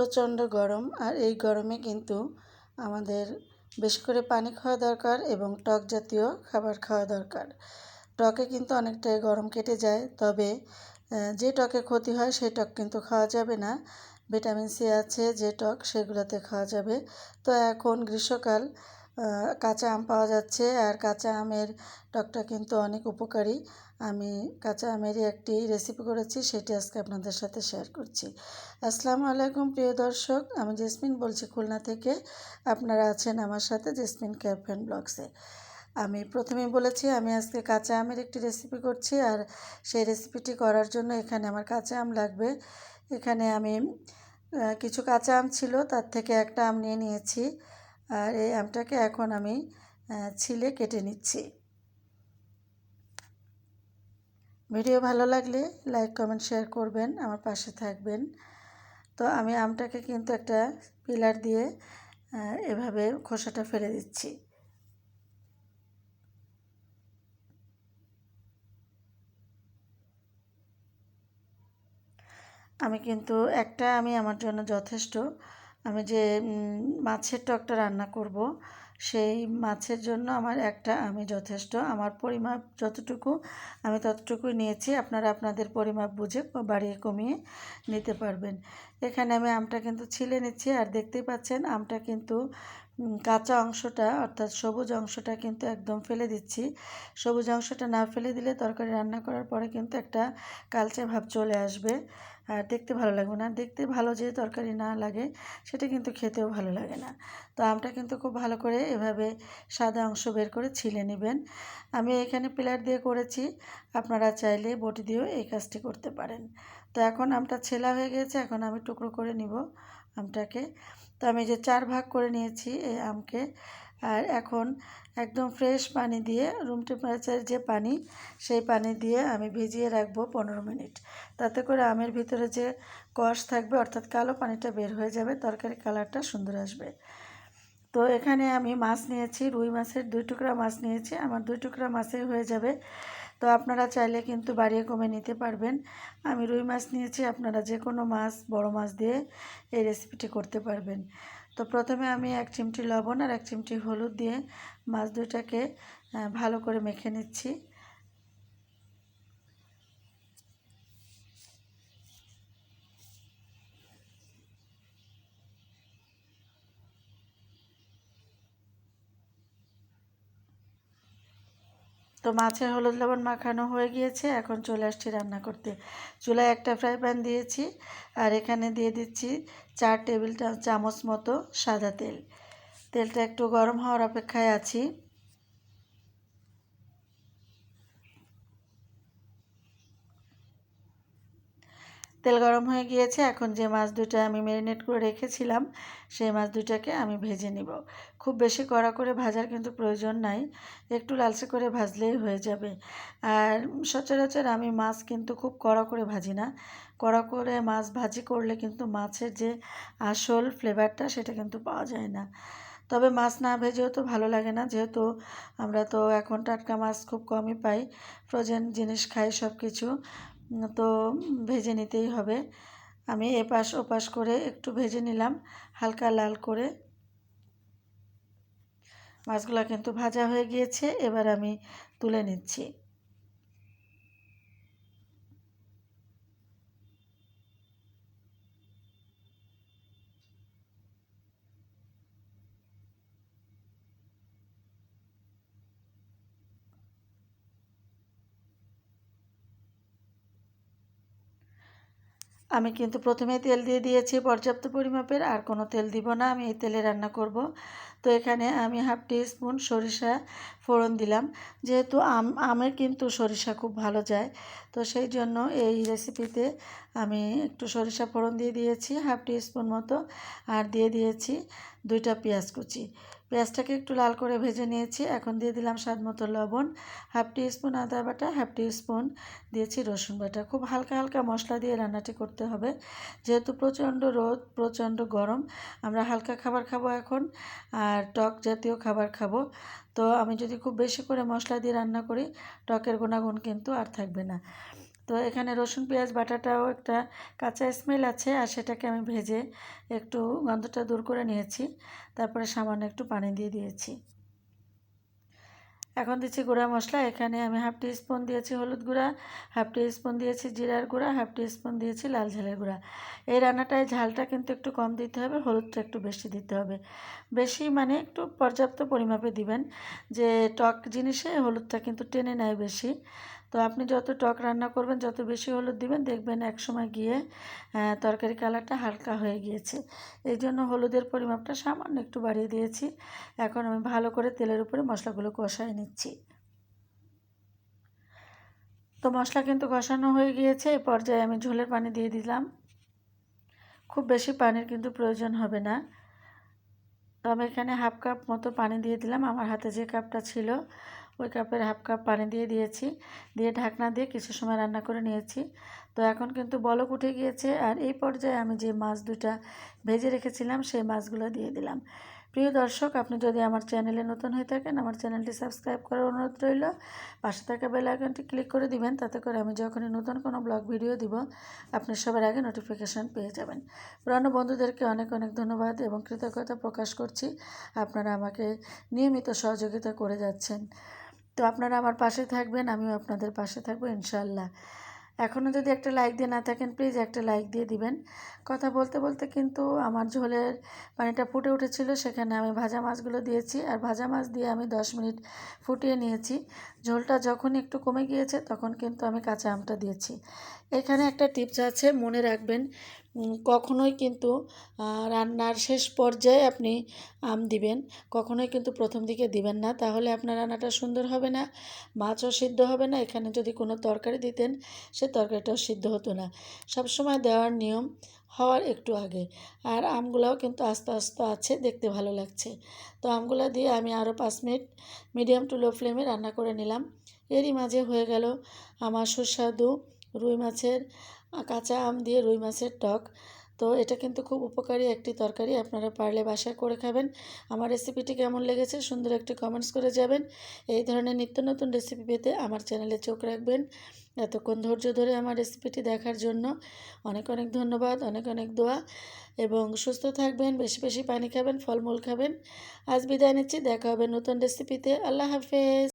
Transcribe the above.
প্রচণ্ড গরম, আর এই গরমে কিন্তু আমাদের বেশি করে পানি খাওয়া দরকার এবং টক জাতীয় খাবার খাওয়া দরকার। টকে কিন্তু অনেকটাই গরম কেটে যায়, তবে যে টকে ক্ষতি হয় সেই টক কিন্তু খাওয়া যাবে না। ভিটামিন সি আছে, যে টক সেগুলোতে খাওয়া যাবে। তো এখন গ্রীষ্মকাল কাঁচা আম পাওয়া যাচ্ছে, আর কাঁচা আমের টকটা কিন্তু অনেক উপকারী। আমি কাঁচা আমেরই একটি রেসিপি করেছি, সেটি আজকে আপনাদের সাথে শেয়ার করছি। আসসালামু আলাইকুম প্রিয় দর্শক, আমি জেসমিন বলছি খুলনা থেকে। আপনারা আছেন আমার সাথে জেসমিন ক্যাফ অ্যান্ড ব্লগসে আমি প্রথমেই বলেছি, আমি আজকে কাঁচা আমের একটি রেসিপি করছি, আর সেই রেসিপিটি করার জন্য এখানে আমার কাঁচা আম লাগবে। এখানে আমি কিছু কাঁচা আম ছিল, তার থেকে একটা আম নিয়ে নিয়েছি। আর এই আমটাকে এখন আমি ছিলে কেটে নিচ্ছি। ভিডিও ভালো লাগলে লাইক, কমেন্ট, শেয়ার করবেন, আমার পাশে থাকবেন। তো আমি আমটাকে কিন্তু একটা পিলার দিয়ে এভাবে খোসাটা ফেলে দিচ্ছি। আমি কিন্তু একটা, আমি আমার জন্য যথেষ্ট। আমি যে মাছের টকটা রান্না করব সেই মাছের জন্য আমার একটা, আমি যথেষ্ট, আমার পরিমাপ যতটুকু, আমি ততটুকু নিয়েছি। আপনারা আপনাদের পরিমাপ বুঝে বাড়িয়ে কমিয়ে নিতে পারবেন। এখানে আমি আমটা কিন্তু ছিলে নিচ্ছি, আর দেখতেই পাচ্ছেন, আমটা কিন্তু কাঁচা অংশটা, অর্থাৎ সবুজ অংশটা কিন্তু একদম ফেলে দিচ্ছি। সবুজ অংশটা না ফেলে দিলে তরকারি রান্না করার পরে কিন্তু একটা কালচে ভাব চলে আসবে। আর দেখতে ভালো লাগবে না। দেখতে ভালো যে তরকারি না লাগে, সেটা কিন্তু খেতেও ভালো লাগে না। তো আমটা কিন্তু খুব ভালো করে এভাবে সাদা অংশ বের করে ছিলে নেবেন। আমি এখানে পিলার দিয়ে করেছি। আপনারা চাইলে বটি দিয়েও এই কাজটি করতে পারেন। তো এখন আমটা ছেলা হয়ে গেছে। এখন আমি টুকরো করে নিব আমটাকে। তো আমি যে চার ভাগ করে নিয়েছি এই আমকে, আর এখন একদম ফ্রেশ পানি দিয়ে রুম টেম্পারেচার যে পানি, সেই পানি দিয়ে আমি ভিজিয়ে রাখব পনেরো মিনিট। তাতে করে আমের ভিতরে যে কষ থাকবে, অর্থাৎ কালো পানিটা বের হয়ে যাবে তরকারি কালারটা সুন্দর আসবে। তো এখানে আমি মাছ নিয়েছি, রুই মাছের দুই টুকরা মাছ নিয়েছি। আমার দুই টুকরা মাছেই হয়ে যাবে। তো আপনারা চাইলে কিন্তু বাড়িয়ে কমে নিতে পারবেন। আমি রুই মাছ নিয়েছি, আপনারা যে কোনো মাছ, বড় মাছ দিয়ে এই রেসিপিটি করতে পারবেন। তো প্রথমে আমি এক চিমটি লবণ আর এক চিমটি হলুদ দিয়ে মাছ দুইটাকে ভালো করে মেখে নিচ্ছি। তো মাছের হলুদ লবণ মাখানো হয়ে গিয়েছে, এখন চলে আসছি রান্না করতে। চুলায় একটা ফ্রাই প্যান দিয়েছি, আর এখানে দিয়ে দিচ্ছি চার টেবিল চামচ মতো সাদা তেল। তেলটা একটু গরম হওয়ার অপেক্ষায় আছি। তেল গরম হয়ে গিয়েছে। এখন যে মাছ দুটো আমি ম্যারিনেট করে রেখেছিলাম, সেই মাছ দুটাকে আমি ভেজে নিব। খুব বেশি কড়া করে ভাজার কিন্তু প্রয়োজন নাই, একটু লালচে করে ভাজলেই হয়ে যাবে। আর সচরাচর আমি মাছ কিন্তু খুব কড়া করে ভাজি না। কড়া করে মাছ ভাজি করলে কিন্তু মাছের যে আসল ফ্লেভারটা সেটা কিন্তু পাওয়া যায় না। তবে মাছ না ভেজেও তো ভালো লাগে না, যেহেতু আমরা তো এখন টাটকা মাছ খুব কমই পাই। ফ্রোজেন জিনিস খাই সব কিছু তো ভেজে নিতেই হবে। আমি এপাশ ওপাশ করে একটু ভেজে নিলাম, হালকা লাল করে। মাছগুলো কিন্তু ভাজা হয়ে গিয়েছে, এবার আমি তুলে নিচ্ছি। আমি কিন্তু প্রথমে তেল দিয়ে দিয়েছি, পর্যাপ্ত পরিমাপের। আর কোনো তেল দিব না, আমি এই তেলে রান্না করব। তো এখানে আমি হাফ টি স্পুন সরিষা ফোড়ন দিলাম। যেহেতু আম, আমের কিন্তু সরিষা খুব ভালো যায়, তো সেই জন্য এই রেসিপিতে আমি একটু সরিষা ফোড়ন দিয়ে দিয়েছি, হাফ টি স্পুন মতো। আর দিয়ে দিয়েছি দুইটা পেঁয়াজ কুচি। পেঁয়াজটাকে একটু লাল করে ভেজে নিয়েছি। এখন দিয়ে দিলাম স্বাদ মতো লবণ, হাফ টি স্পুন আদা বাটা, হাফ টি স্পুন দিয়েছি রসুন বাটা। খুব হালকা হালকা মশলা দিয়ে রান্নাটি করতে হবে। যেহেতু প্রচণ্ড রোদ, প্রচণ্ড গরম, আমরা হালকা খাবার খাব এখন, আর টক জাতীয় খাবার খাব। তো আমি যদি খুব বেশি করে মশলা দিয়ে রান্না করি, টকের গুণাগুণ কিন্তু আর থাকবে না। তো এখানে রসুন, পেঁয়াজ, বাটাটাও একটা কাঁচা স্মেল আছে আর সেটাকে আমি ভেজে একটু গন্ধটা দূর করে নিয়েছি। তারপরে সামান্য একটু পানি দিয়ে দিয়েছি। এখন দিচ্ছি গুঁড়া মশলা। এখানে আমি হাফ টি স্পুন দিয়েছি হলুদ গুঁড়া, হাফ টি স্পুন দিয়েছি জিরার গুঁড়া, হাফ টি স্পুন দিয়েছি লাল ঝালের গুঁড়া। এই রান্নাটায় ঝালটা কিন্তু একটু কম দিতে হবে, হলুদটা একটু বেশি দিতে হবে। বেশি মানে একটু পর্যাপ্ত পরিমাপে দিবেন যে টক জিনিসে হলুদটা কিন্তু টেনে নেয় বেশি। তো আপনি যত টক রান্না করবেন, যত বেশি হলুদ দিবেন, দেখবেন এক সময় গিয়ে তরকারি কালারটা হালকা হয়ে গিয়েছে। এই জন্য হলুদের পরিমাপটা সামান্য একটু বাড়িয়ে দিয়েছি। এখন আমি ভালো করে তেলের উপরে মশলাগুলো কষায় নিচ্ছি। তো মশলা কিন্তু কষানো হয়ে গিয়েছে এই পর্যায়ে আমি ঝোলের পানি দিয়ে দিলাম। খুব বেশি পানির কিন্তু প্রয়োজন হবে না। তো আমি এখানে হাফ কাপ মতো পানি দিয়ে দিলাম। আমার হাতে যে কাপটা ছিল ওই কাপের হাফ কাপ পানি দিয়ে দিয়েছি। দিয়ে ঢাকনা দিয়ে কিছু সময় রান্না করে নিয়েছি। তো এখন কিন্তু বলক উঠে গিয়েছে আর এই পর্যায়ে আমি যে মাছ দুটা ভেজে রেখেছিলাম, সেই মাছগুলো দিয়ে দিলাম। প্রিয় দর্শক, আপনি যদি আমার চ্যানেলে নতুন হয়ে থাকেন, আমার চ্যানেলটি সাবস্ক্রাইব করার অনুরোধ রইল। পাশে থাকা বেল আইকনটি ক্লিক করে দিবেন, তাতে করে আমি যখনই নতুন কোনো ব্লগ ভিডিও দিব, আপনি সবার আগে নোটিফিকেশান পেয়ে যাবেন। পুরানো বন্ধুদেরকে অনেক অনেক ধন্যবাদ এবং কৃতজ্ঞতা প্রকাশ করছি। আপনারা আমাকে নিয়মিত সহযোগিতা করে যাচ্ছেন। তো আপনারা আমার পাশে থাকবেন, আমিও আপনাদের পাশে থাকব ইনশাল্লাহ এখনও যদি একটা লাইক দিয়ে না থাকেন প্লিজ একটা লাইক দিয়ে দিবেন। কথা বলতে বলতে কিন্তু আমার ঝোলের পানিটা ফুটে উঠেছিল, সেখানে আমি ভাজা মাছগুলো দিয়েছি। আর ভাজা মাছ দিয়ে আমি দশ মিনিট ফুটিয়ে নিয়েছি। ঝোলটা যখন একটু কমে গিয়েছে, তখন কিন্তু আমি কাঁচা আমটা দিয়েছি। এখানে একটা টিপস আছে, মনে রাখবেন কখনোই কিন্তু রান্নার শেষ পর্যায়ে আপনি আম দিবেন। কখনোই কিন্তু প্রথম দিকে দিবেন না। তাহলে আপনার রান্নাটা সুন্দর হবে না, মাছও সিদ্ধ হবে না। এখানে যদি কোনো তরকারি দিতেন, সে তরকারিটাও সিদ্ধ হতো না। সবসময় দেওয়ার নিয়ম হওয়ার একটু আগে। আর আমগুলাও কিন্তু আস্তে আস্তে আছে, দেখতে ভালো লাগছে। তো আমগুলো দিয়ে আমি আরও পাঁচ মিনিট মিডিয়াম টু লো ফ্লেমে রান্না করে নিলাম। এরই মাঝে হয়ে গেল আমার সুস্বাদু রুই মাছের কাঁচা আম দিয়ে রুই মাছের টক। তো এটা কিন্তু খুব উপকারী একটি তরকারি। আপনারা পারলে বাসায় করে খাবেন। আমার রেসিপিটি কেমন লেগেছে সুন্দর একটি কমেন্টস করে যাবেন। এই ধরনের নিত্য নতুন রেসিপি পেতে আমার চ্যানেলে চোখ রাখবেন। এতক্ষণ ধৈর্য ধরে আমার রেসিপিটি দেখার জন্য অনেক অনেক ধন্যবাদ, অনেক অনেক দোয়া। এবং সুস্থ থাকবেন, বেশি বেশি পানি খাবেন, ফলমূল খাবেন। আজ বিদায় নিচ্ছি, দেখা হবে নতুন রেসিপিতে আল্লাহ হাফেজ।